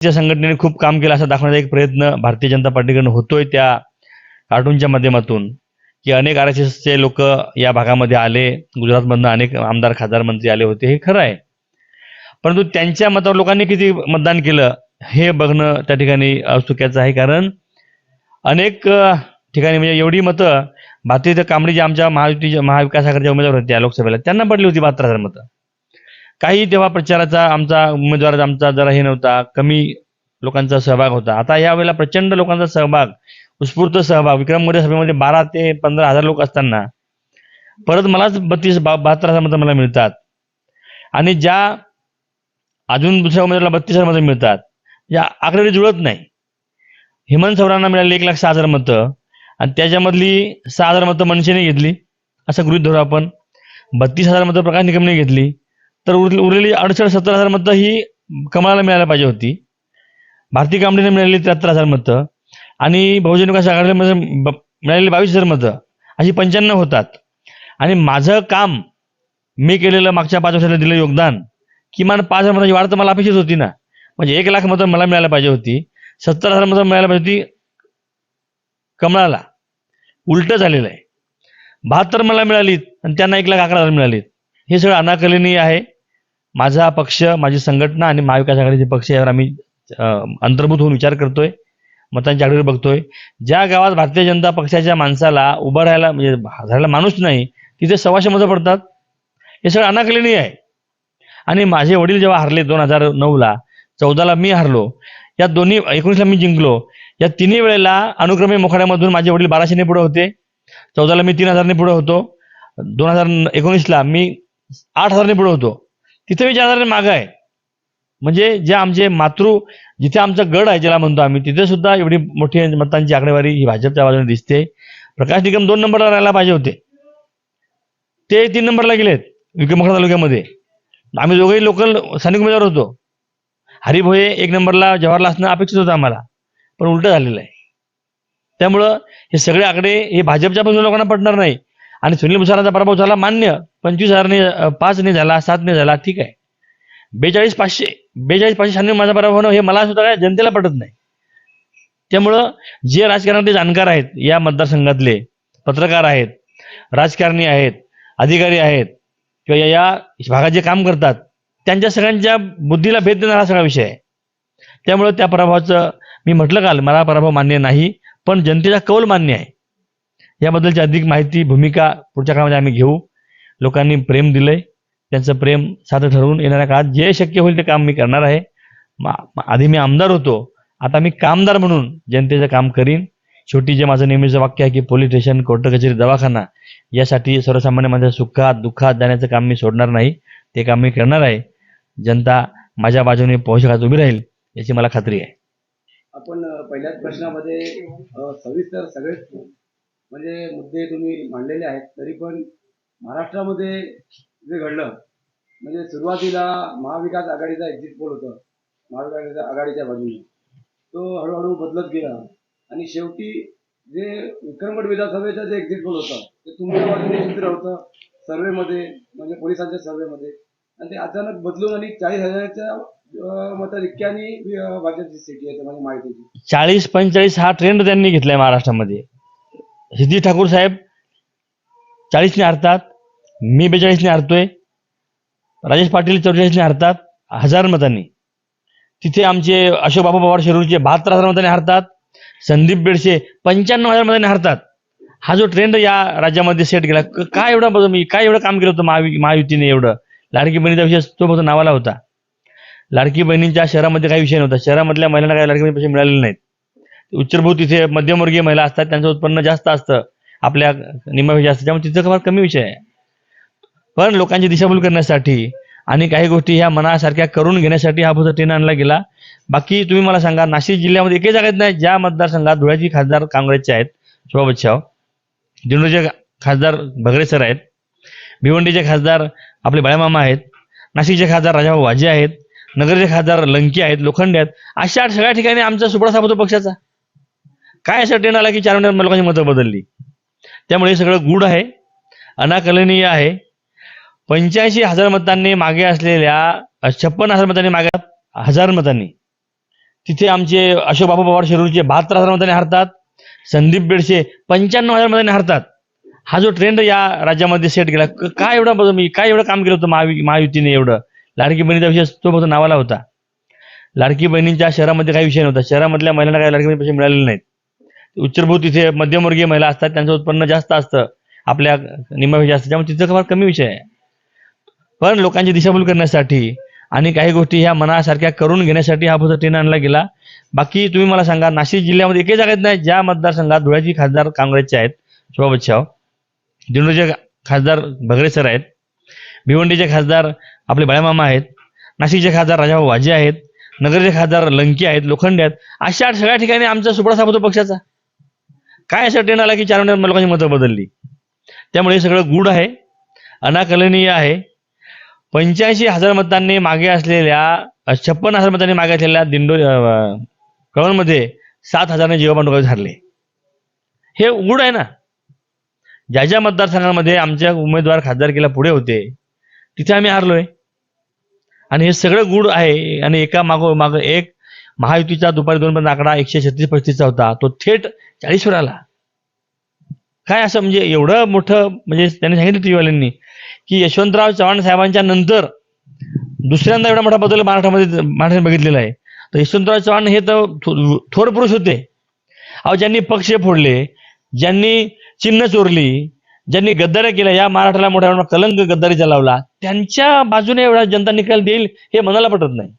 त्या संघटनेने खूप काम केलं असं दाखवण्याचा एक प्रयत्न भारतीय जनता पार्टीकडून होतोय त्या कार्टूनच्या माध्यमातून की अनेक आर एस एसचे लोक या भागामध्ये आले गुजरातमधनं अनेक आमदार खासदार मंत्री आले होते हे खरं आहे. परंतु त्यांच्या मतावर लोकांनी किती मतदान केलं हे बघणं त्या ठिकाणी औत्सुक्याचं आहे कारण अनेक ठिकाणी म्हणजे एवढी मतं भारतीय कांबडी जे आमच्या महायुतीच्या महाविकास आघाडीच्या उमेदवार होत्या लोकसभेला त्यांना पडली होती बहात्तर हजार मतं. काही तेव्हा प्रचाराचा आमचा उमेदवार आमचा जरा हे नव्हता कमी लोकांचा सहभाग होता. आता यावेळेला प्रचंड लोकांचा सहभाग उत्स्फूर्त सहभाग विक्रम मोदी सभेमध्ये बारा ते पंधरा हजार लोक असताना परत मलाच बत्तीस बा बहात्तर हजार मतं मला मिळतात. आणि ज्या अजून दुसऱ्या उमेदवाराला बत्तीस हजार मतं मिळतात या आकडेवारी जुळत नाही. हेमंत सवरांना मिळाली एक लाख सहा हजार मतं आणि त्याच्यामधली सहा हजार मतं मनसेने घेतली असं गृहित धरू आपण. बत्तीस हजार मतं प्रकाश निकमने घेतली. तर उरली उरलेली अडुसष्ट सत्तर हजार मतं ही कमळाला मिळायला पाहिजे होती. भारतीय कामडीने मिळालेली त्र्याहत्तर हजार मतं आणि बहुजन विकास आघाडीमध्ये ब- मिळालेली बावीस हजार मतं अशी पंच्याण्णव होतात. आणि माझं काम मी केलेलं मागच्या पाच वर्षाला दिलेलं योगदान किमान पाच हजार मतांची वाढ तर मला अपेक्षित होती ना. म्हणजे एक लाख मतं मला मिळायला पाहिजे होती. सत्तर हजार मतं मिळायला पाहिजे होती कमळाला. उलट झालेलं आहे. बहात्तर मला मिळालीत आणि त्यांना एक लाख अकरा हजार मिळालीत. हे सगळं अनाकलनीय आहे. माझा पक्ष माझी संघटना आणि महाविकास आघाडीचे पक्ष यावर आम्ही अंतर्भूत होऊन विचार करतोय. मतांच्या आघाडीवर बघतोय. ज्या गावात भारतीय जनता पक्षाच्या माणसाला उभं राहायला म्हणजे राहायला माणूस नाही तिथे सव्वाशे मतं पडतात. हे सगळं अनाकलनीय आहे. आणि माझे वडील जेव्हा हरले दोन हजार नऊला चौदाला मी हरलो. या दोन्ही एकोणीसला मी जिंकलो. या तिन्ही वेळेला अनुक्रमे मोखाड्यामधून माझे वडील बाराशेने पुढे होते. चौदाला मी तीन हजारने पुढे होतो. दोन हजार एकोणीसला मी आठ हजारने पुढे होतो. तिथे मी मागं आहे. म्हणजे जे आमचे मातृ जिथे आमचा गड आहे ज्याला म्हणतो आम्ही तिथे सुद्धा एवढी मोठी मतांची आकडेवारी ही भाजपच्या बाजूने दिसते. प्रकाश निकम दोन नंबरला राहायला पाहिजे होते. ते तीन नंबरला गेलेत विक्रमगड तालुक्यामध्ये. आम्ही दोघेही लोकल स्थानिक उमेदवार होतो. हरिभोये एक नंबरला जवाहरला असणं अपेक्षित होतं आम्हाला. पण उलटं झालेलं आहे. त्यामुळं हे सगळे आकडे हे भाजपच्या बाजूने लोकांना पडणार नाही. आणि सुनील भुसारांचा पराभव झाला मान्य. पंचवीस हजारने पाचने पाच झाला सातने झाला ठीक आहे. बेचाळीस पाचशे बेचाळीस पाचशे शहाण्णव माझा पराभव होणं हे मला सुद्धा काय जनतेला पटत नाही. त्यामुळं जे राजकारणातले जाणकार आहेत या मतदारसंघातले पत्रकार आहेत राजकारणी आहेत अधिकारी आहेत किंवा या- या भागात जे काम करतात त्यांच्या सगळ्यांच्या बुद्धीला भेद देणारा हा सगळा विषय आहे. त्यामुळं त्या पराभवाचं मी म्हटलं काल मला पराभव मान्य नाही पण जनतेचा कौल मान्य आहे. याबद्दलची अधिक माहिती भूमिका पुढच्या काळामध्ये आम्ही घेऊ. लोकांनी प्रेम दिलंय. त्यांचं प्रेम साधं ठरवून येणाऱ्या काळात जे शक्य होईल ते काम मी करणार आहे. आधी मी आमदार होतो. आता मी कामदार म्हणून जनतेचं काम करीन. शेवटी जे माझं नेहमीचं वाक्य आहे की पोलीस स्टेशन कोर्ट कचेरी दवाखाना यासाठी सर्वसामान्य माझ्या सुखात दुःखात जाण्याचं काम मी सोडणार नाही. ते काम मी करणार आहे. जनता माझ्या बाजूने पोषकात उभी राहील याची मला खात्री आहे. आपण पहिल्याच प्रश्नामध्ये सविस्तर सगळे म्हणजे मुद्दे तुम्ही मांडलेले आहेत तरी पण महाराष्ट्रामध्ये जे घडलं म्हणजे सुरुवातीला महाविकास आघाडीचा एक्झिट पोल होता महाविकास आघाडीच्या बाजूने. तो हळूहळू बदलत गेला. आणि शेवटी जे विक्रमगड विधानसभेचा जे एक्झिट पोल होता ते तुमच्या बाजूने चित्र होतं सर्वेमध्ये म्हणजे पोलिसांच्या सर्वेमध्ये. आणि ते अचानक बदलून आणि चाळीस हजाराच्या अ, मताधिक्याने भाजपची स्थिती येते म्हणजे माहितीची. चाळीस पंचेचाळीस हा ट्रेंड त्यांनी घेतलाय महाराष्ट्रामध्ये. सिद्धी ठाकूर साहेब चाळीसने हरतात मी बेचाळीसने हरतोय राजेश पाटील चौवेचाळीसने हरतात हजार मतांनी. तिथे आमचे अशोक बाबा पवार शिरूरचे बहात्तर हजार मतांनी हरतात संदीप बेडसे पंच्याण्णव हजार मतांनी हरतात. हा जो ट्रेंड या राज्यामध्ये सेट केला काय एवढा मी काय एवढं काम केलं होतं महावि महायुतीने एवढं? लाडकी बहिणीचा विषय तो फक्त नावाला होता. लाडकी बहिणींच्या शहरामध्ये काही विषय नव्हता. शहरामधल्या महिलांना काही लाडकी पैसे मिळालेले नाहीत. उच्चभूत तिथे मध्यमवर्गीय महिला असतात त्यांचं उत्पन्न जास्त असतं. आपल्या निम्मापेक्षा जास्त. त्यामुळे तिथं फार कमी विषय आहे. पण लोकांची दिशाभूल करण्यासाठी आणि काही गोष्टी ह्या मनासारख्या करून घेण्यासाठी हा पुढचा आणला गेला. बाकी तुम्ही मला सांगा नाशिक जिल्ह्यामध्ये एकही जागेत नाही ज्या मतदारसंघात धुळ्याची खासदार काँग्रेसचे आहेत शोभा बच्छाव. दिंडोरीचे खासदार भगरे सर आहेत. भिवंडीचे खासदार आपले बाळामामा आहेत. नाशिकचे खासदार राजाभाऊ वाजे आहेत. नगरचे खासदार लंकी आहेत लोखंडे आहेत. अशा सगळ्या ठिकाणी आमचा सुपडा साप पक्षाचा. काय असा ट्रेंड आला की चार महिन्यात लोकांची मतं बदलली? त्यामुळे हे सगळं गूढ आहे अनाकलनीय आहे. पंच्याऐंशी हजार मतांनी मागे असलेल्या छप्पन हजार मतांनी मागे हजार मतांनी. तिथे आमचे अशोक बाबा पवार शिरूरचे बहात्तर हजार मतांनी हरतात. संदीप बेडसे पंच्याण्णव हजार मतांनी हरतात. हा जो ट्रेंड या राज्यामध्ये सेट केला काय एवढा बदल मी काय एवढं काम केलं होतं महावि महायुतीने एवढं? लाडकी बहिणीचा विषय तो फक्त नावाला होता. लाडकी बहिणींच्या शहरामध्ये काही विषय नव्हता. शहरामधल्या महिलांना काही लाडकी बहिणी पैसे मिळालेले नाहीत. उच्चभूत तिथे मध्यमवर्गीय महिला असतात त्यांचं उत्पन्न जास्त असतं आपल्या निम्म्यापेक्षा जास्त. त्यामुळे तिथं फार कमी विषय आहे. पण लोकांची दिशाभूल करण्यासाठी आणि काही गोष्टी ह्या मनासारख्या करून घेण्यासाठी हा फक्त ट्रेन आणला गेला. बाकी तुम्ही मला सांगा नाशिक जिल्ह्यामध्ये एकही जागेत नाही ज्या मतदारसंघात धुळ्याची खासदार काँग्रेसचे आहेत शोभा बच्छाव दिंडोरीचे खासदार भगरे सर आहेत भिवंडीचे खासदार आपले बाळामामा आहेत नाशिकचे खासदार राजाभाऊ वाजे आहेत नगरचे खासदार लंकी आहेत लोखंडे आहेत अशा सगळ्या ठिकाणी आमचा सुपडा होतो पक्षाचा. काय असं ट्रेन आला की चार महिन्यात लोकांची मतं बदलली? त्यामुळे हे सगळं गूढ आहे अनाकलनीय आहे. पंच्याऐंशी हजार मतांनी मागे असलेल्या छप्पन हजार मतांनी मागे असलेल्या दिंडोरी अं, कळवणमध्ये सात हजारने जीवा पांडुरंग हरले हे उघड आहे ना? ज्या ज्या मतदारसंघांमध्ये आमच्या उमेदवार खासदारकीला पुढे होते तिथे आम्ही हारलोय. आणि हे सगळं गुढ आहे आणि एका मागो माग एक महायुतीचा दुपारी दोन पर्यंत आकडा एकशे छत्तीस पस्तीसचा होता. तो थेट चाळीसवर आला काय असं म्हणजे एवढं मोठं म्हणजे त्यांनी सांगितलं टीव्हीवाल्यांनी की यशवंतराव चव्हाण साहेबांच्या नंतर दुसऱ्यांदा एवढा मोठा बदल महाराष्ट्रामध्ये महाराष्ट्राने बघितलेला आहे. तर यशवंतराव चव्हाण हे तर थो- थोर पुरुष होते. अहो ज्यांनी पक्ष फोडले ज्यांनी चिन्ह चोरली ज्यांनी गद्दाऱ्या केल्या या महाराष्ट्राला मोठ्या कलंक गद्दारीचा लावला त्यांच्या बाजूने एवढा जनता निकाल देईल हे मनाला पटत नाही.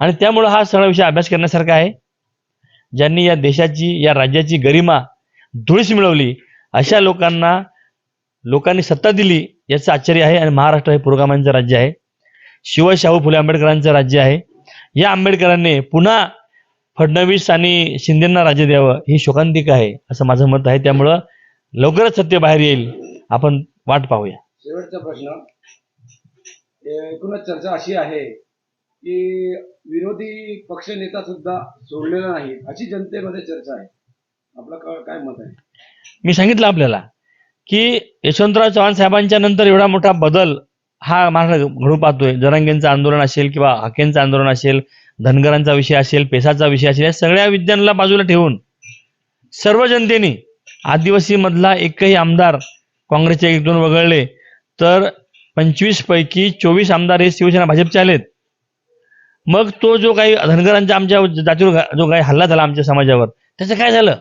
आणि त्यामुळं हा सगळा अभ्यास करण्यासारखा आहे. ज्यांनी या देशाची या राज्याची गरिमा धुळीस मिळवली अशा लोकांना लोकांनी सत्ता दिली याचं आश्चर्य आहे आणि महाराष्ट्र हे पुरोगामांचं राज्य आहे. शिव शाहू फुले आंबेडकरांचं राज्य आहे. या आंबेडकरांनी पुन्हा फडणवीस आणि शिंदेना राज्य द्यावं ही शोकांतिका आहे असं माझं मत आहे. त्यामुळं लवकरच सत्य बाहेर येईल. आपण वाट पाहूया. शेवटचा प्रश्न. एकूणच चर्चा अशी आहे की विरोधी पक्ष नेता सुद्धा सोडलेला नाही अशी जनतेमध्ये चर्चा आहे. आपलं काय मत आहे? मी सांगितलं आपल्याला की यशवंतराव चव्हाण साहेबांच्या नंतर एवढा मोठा बदल हा महाराष्ट्र घडून पाहतोय. जरांगेंचं आंदोलन असेल किंवा हकेंचं आंदोलन असेल धनगरांचा विषय असेल पेसाचा विषय असेल या सगळ्या विद्यांना बाजूला ठेवून सर्व जनतेने आदिवासी मधला एकही आमदार काँग्रेसचे एक दोन वगळले तर पंचवीस पैकी चोवीस आमदार हे शिवसेना भाजपचे आलेत. मग तो जो काही धनगरांच्या आमच्या जातीवर जो काही हल्ला झाला आमच्या समाजावर त्याचं काय झालं?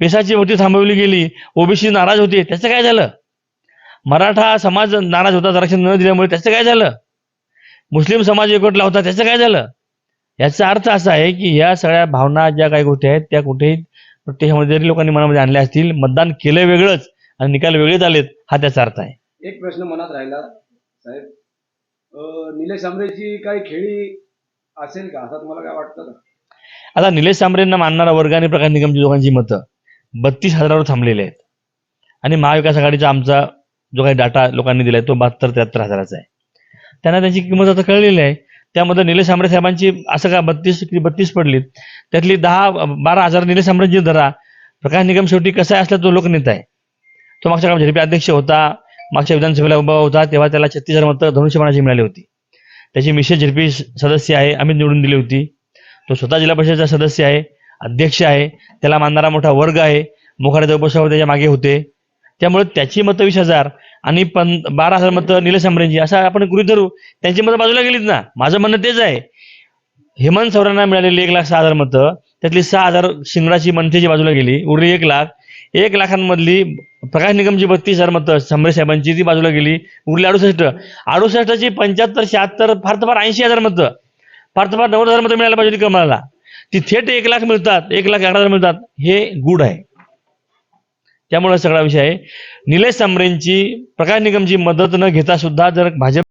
पेशाची होती थांबवली गेली ओबीसी नाराज होते त्याचं काय झालं? मराठा समाज नाराज होता आरक्षण न दिल्यामुळे त्याचं काय झालं? मुस्लिम समाज एकवटला होता त्याचं काय झालं? याचा अर्थ असा आहे की या सगळ्या भावना ज्या काही गोष्टी आहेत त्या कुठेही प्रत्येकामध्ये जरी लोकांनी मनामध्ये आणल्या असतील मतदान केलं वेगळंच आणि निकाल वेगळेच आलेत हा त्याचा अर्थ आहे. एक प्रश्न मनात राहिला साहेब. निलेश आंबरेची काही खेळी असेल का? असं तुम्हाला काय वाटतं का? आता निलेश सांबरेंना मानणारा वर्ग आणि प्रकाश निगमची दोघांची मतं बत्तीस हजारावर थांबलेली आहेत. आणि महाविकास आघाडीचा आमचा जो काही डाटा लोकांनी दिलाय तो बहात्तर त्र्याहत्तर हजाराचा आहे. त्यांना त्यांची किंमत आता कळलेली आहे. त्यामध्ये निलेश सांबरे साहेबांची असं का बत्तीस बत्तीस पडलीत? त्यातली दहा बारा हजार निलेश सांबरेंची धरा. प्रकाश निगम शेवटी कसा असला तो लोकनेता आहे. तो मागच्या काळात झडपी अध्यक्ष होता. मागच्या विधानसभेला उभा होता. तेव्हा त्याला छत्तीस हजार मतं धनुष्यबाणाची मिळाली होती. त्याची मिसेस झडपी सदस्य आहे आम्ही निवडून दिली होती. तो स्वतः जिल्हा परिषदेचा सदस्य आहे अध्यक्ष आहे त्याला मानणारा मोठा वर्ग आहे मोखाड्याचा उपस्वावर त्याच्यामागे होते. त्यामुळे त्याची मतं वीस हजार आणि पण बारा हजार मतं निलेश आंबरेंची असं आपण गृहित धरू. त्यांची मतं बाजूला गेलीत ना. माझं म्हणणं तेच आहे. हेमंत सवरांना मिळालेली एक लाख सहा हजार मतं त्यातली सहा हजार शिंगडाची मनसेची बाजूला गेली उरली एक लाख. एक लाखांमधली प्रकाश निगमची बत्तीस हजार मतं संभरे साहेबांची ती बाजूला गेली. उरली अडुसष्ट. अडुसष्टची पंच्याहत्तर शहात्तर फार तर फार ऐंशी हजार मतं. फार तर फार नव्वद हजार मतं मिळायला पाहिजे कमाला. कमळाला ती थेट एक लाख मिळतात एक लाख अकरा हजार मिळतात. हे गुड आहे. त्यामुळे सगळा विषय आहे. निलेश सांबरेंची प्रकाश निगमची मदत न घेता सुद्धा जर भाजप